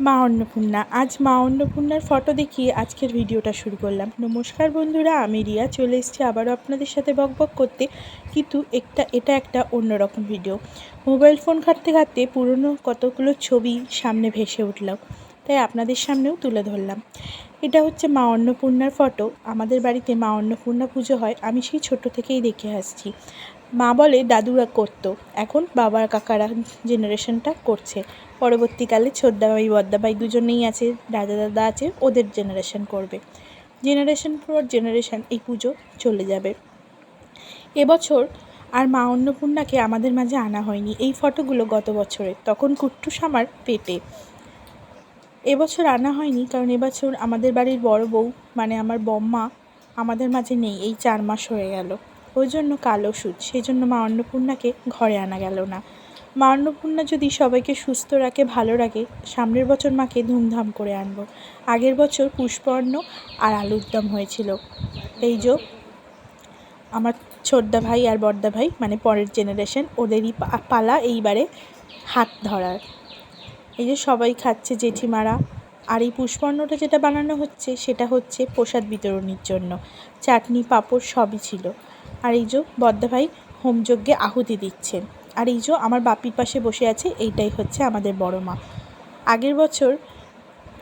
মা অন্নপূর্ণা। আজ মা অন্নপূর্ণার ফটো দেখিয়ে আজকের ভিডিওটা শুরু করলাম। নমস্কার বন্ধুরা, আমি রিয়া। চলে এসেছি আবারও আপনাদের সাথে বকবক করতে। কিন্তু একটা, এটা একটা অন্যরকম ভিডিও। মোবাইল ফোন ঘাঁটতে ঘাঁটতে পুরনো কতগুলো ছবি সামনে ভেসে উঠল। তাই আপনাদের সামনেও তুলে ধরলাম। এটা হচ্ছে মা অন্নপূর্ণার ফটো। আমাদের বাড়িতে মা অন্নপূর্ণা পুজো হয়। আমি সেই ছোট থেকেই দেখে আসছি। মা বলে, দাদুরা করতো। এখন বাবার কাকারা জেনারেশনটা করছে। পরবর্তীকালে ছোদ্দাভাই বদ্দাভাই দুজনেই আছে, দাদা দাদা আছে, ওদের জেনারেশন করবে। জেনারেশন পর জেনারেশন এই পুজো চলে যাবে। এবছর আর মা অন্নপূর্ণাকে আমাদের মাঝে আনা হয়নি। এই ফটোগুলো গত বছরের। তখন কুট্টুস আমার পেটে। এবছর আনা হয়নি কারণ এবছর আমাদের বাড়ির বড় বউ মানে আমার বম্মা, আমাদের মাঝে নেই। এই চার মাস হয়ে গেল। ওই জন্য কালো সুদ সেই জন্য মা অন্নপূর্ণাকে ঘরে আনা গেল না। মা অন্নপূর্ণা যদি সবাইকে সুস্থ রাখে, ভালো রাখে, সামনের বছর মাকে ধুমধাম করে আনব। আগের বছর পুষ্পর্ণ আর আলুর দম হয়েছিল। এই যে আমার ছোটদা ভাই আর বড়দা ভাই মানে পরের জেনারেশন ওদেরই পালা এইবারে হাত ধরার। এই যে সবাই খাচ্ছে জেঠিমারা। আর এই পুষ্পর্ণটা যেটা বানানো হচ্ছে, সেটা হচ্ছে প্রসাদ বিতরণের জন্য। চাটনি, পাঁপড় সবই ছিল। আর এই যে বদ্দা ভাই হোমযজ্ঞে আহুতি দিচ্ছেন আর এই যে আমার বাপির পাশে বসে আছে, এইটাই হচ্ছে আমাদের বড় মা। আগের বছর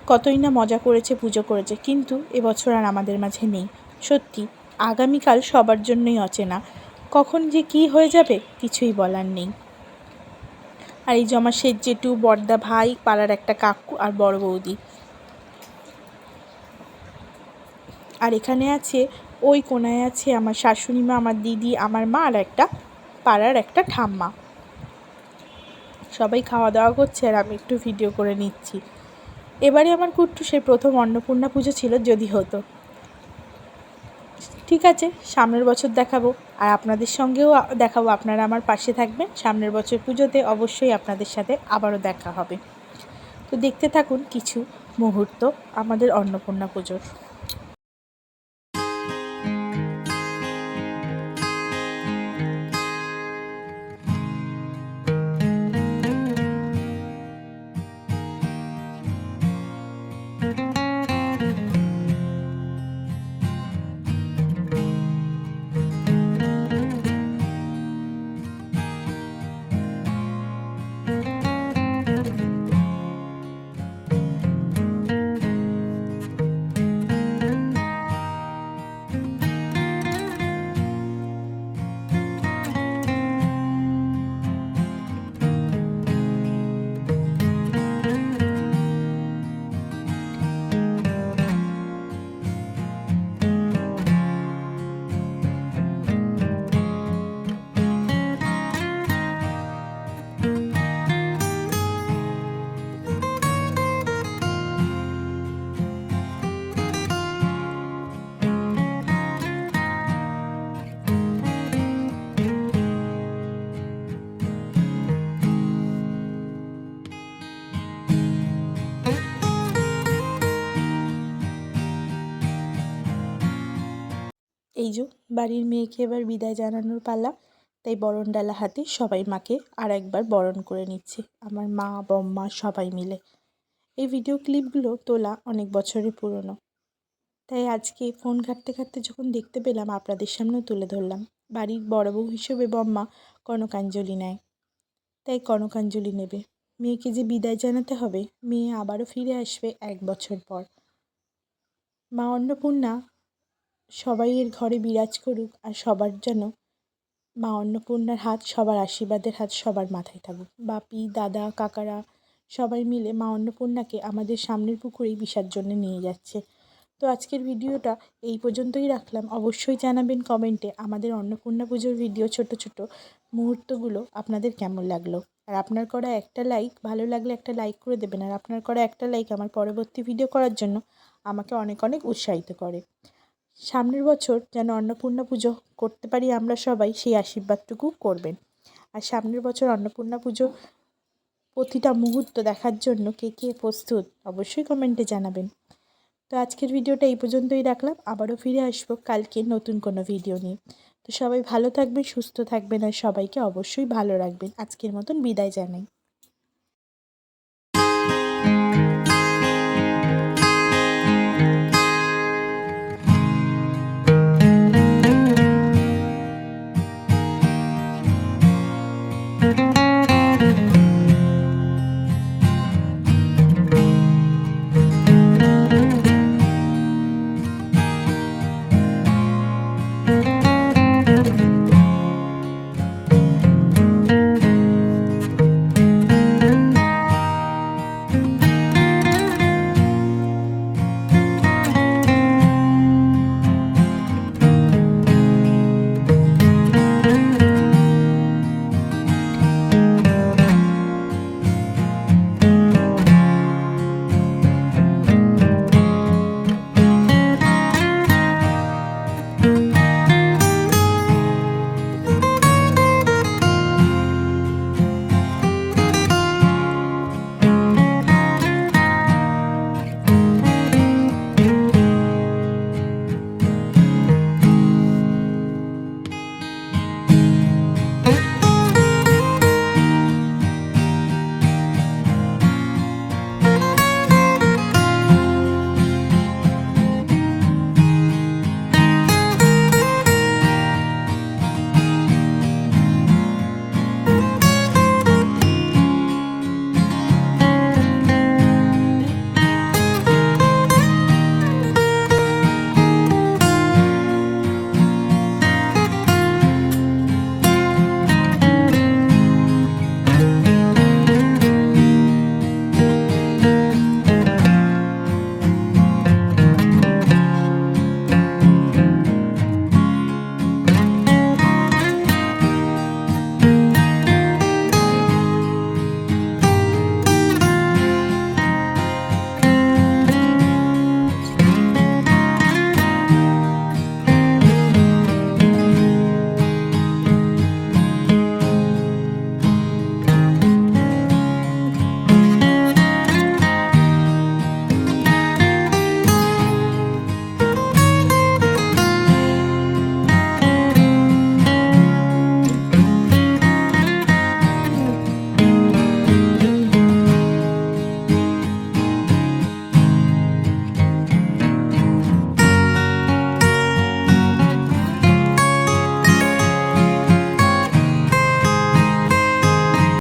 কতই না মজা করেছে, পুজো করেছে, কিন্তু এবছর আর আমাদের মাঝে নেই। সত্যি, আগামীকাল সবার জন্যই অচেনা। কখন যে কি হয়ে যাবে, কিছুই বলার নেই। আর এই আমার শেঠ জেঠু বর্দা ভাই, পাড়ার একটা কাকু আর বড় বৌদি। আর এখানে আছে ওই কোনায় আছে আমার শাশুড়ি মা, আমার দিদি, আমার মা আর একটা পাড়ার একটা ঠাম্মা। সবাই খাওয়া দাওয়া করছে আর আমি একটু ভিডিও করে নিচ্ছি। এবারে আমার কুট্টু, সে প্রথম অন্নপূর্ণা পুজো ছিল যদি হতো। ঠিক আছে, সামনের বছর দেখাবো। আর আপনাদের সঙ্গেও দেখাবো, আপনারা আমার পাশে থাকবেন। সামনের বছর পুজোতে অবশ্যই আপনাদের সাথে আবারও দেখা হবে। তো দেখতে থাকুন কিছু মুহূর্ত আমাদের অন্নপূর্ণা পুজোর। এই যে, বাড়ির মেয়েকে এবার বিদায় জানানোর পালা। তাই বরণ ডালা হাতে সবাই মাকে আর একবার বরণ করে নিচ্ছে। আমার মা, বম্মা সবাই মিলে। এই ভিডিও ক্লিপগুলো তোলা অনেক বছরের পুরনো। তাই আজকে ফোন ঘাঁটতে ঘাঁটতে যখন দেখতে পেলাম, আপনাদের সামনেও তুলে ধরলাম। বাড়ির বড় বউ হিসেবে বম্মা কনকাঞ্জলি নেয়। তাই কনকাঞ্জলি নেবে। মেয়েকে যে বিদায় জানাতে হবে, মেয়ে আবারও ফিরে আসবে এক বছর পর। মা অন্নপূর্ণা সবাইয়ের ঘরে বিরাজ করুক আর সবার যেন মা অন্নপূর্ণার হাত সবার আশীর্বাদের হাত সবার মাথায় থাকুক। বাপি, দাদা, কাকারা সবাই মিলে মা অন্নপূর্ণাকে আমাদের সামনের পুকুরেই জন্য নিয়ে যাচ্ছে। তো আজকের ভিডিওটা এই পর্যন্তই রাখলাম। অবশ্যই জানাবেন কমেন্টে আমাদের অন্নপূর্ণা পুজোর ভিডিও ছোট ছোট মুহূর্তগুলো আপনাদের কেমন লাগল। আর আপনার করা একটা লাইক, ভালো লাগলে একটা লাইক করে দেবেন। আর আপনার করা একটা লাইক আমার পরবর্তী ভিডিও করার জন্য আমাকে অনেক অনেক উৎসাহিত করে। সামনের বছর যেন অন্নপূর্ণা পুজো করতে পারি আমরা সবাই, সেই আশীর্বাদটুকু করবেন। আর সামনের বছর অন্নপূর্ণা পুজো প্রতিটা মুহূর্ত দেখার জন্য কে কে প্রস্তুত অবশ্যই কমেন্টে জানাবেন। তো আজকের ভিডিওটা এই পর্যন্তই রাখলাম, আবারও ফিরে আসব কালকে নতুন কোনো ভিডিও নিয়ে। তো সবাই ভালো থাকবেন, সুস্থ থাকবেন আর সবাইকে অবশ্যই ভালো রাখবেন। আজকের মতন বিদায় জানাই।